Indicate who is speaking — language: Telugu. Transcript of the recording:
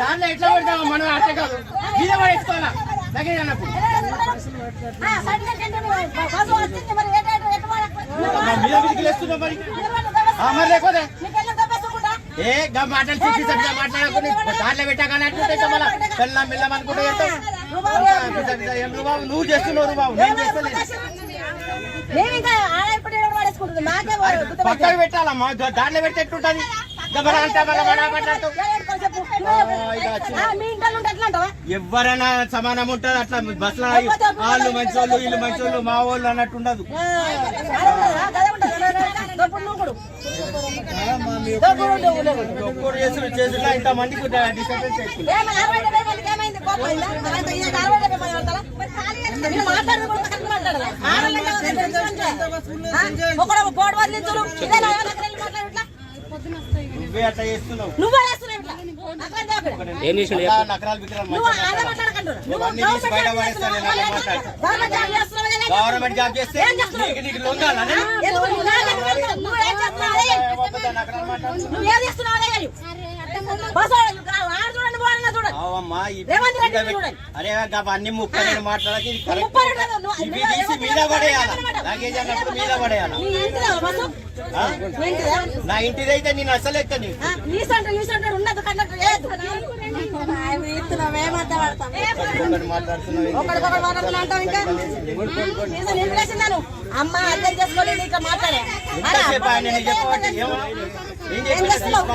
Speaker 1: దాంట్లో ఎట్లా పెడతామో మనం అర్థం కాదు. మీద పడేసుకోవాలా లగేజ్ అన్నప్పుడు మీద ఏ గా మాటలు చెప్పి సరిగ్గా మాట్లాడకుండా దాంట్లో పెట్టాకని అనుకుంటే మళ్ళీ వెళ్ళాం వెళ్ళాం అనుకుంటే వెళ్తాం నువ్వు చేస్తున్నావు రూబాబు నేను చేస్తలేదు. పక్కన పెట్టాలమ్మా. దాంట్లో పెడితే ఎట్టుంటది గబరా అంటే మళ్ళీ ఎవరైనా సమానం ఉంటారు అట్లా బస్సులో వాళ్ళు మంచి వాళ్ళు వీళ్ళు మంచి వాళ్ళు మా వాళ్ళు అన్నట్టు ఉండదు.
Speaker 2: నువ్వే
Speaker 1: అట్లా చేస్తున్నావు.
Speaker 2: నువ్వే
Speaker 3: ఏం చేసిండు?
Speaker 2: గవర్నమెంట్ జాబ్
Speaker 1: అరే అవన్నీ
Speaker 2: ముప్పై రెండు
Speaker 1: మీద పడేయాలి? లగేజ్
Speaker 2: నా
Speaker 1: ఇంటిదైతే నేను అసలు
Speaker 2: ఎక్కని అమ్మ అర్థం చేసుకోలేదు ఇట్లా మాట్లాడే
Speaker 1: ఏం
Speaker 2: చేస్తున్నావు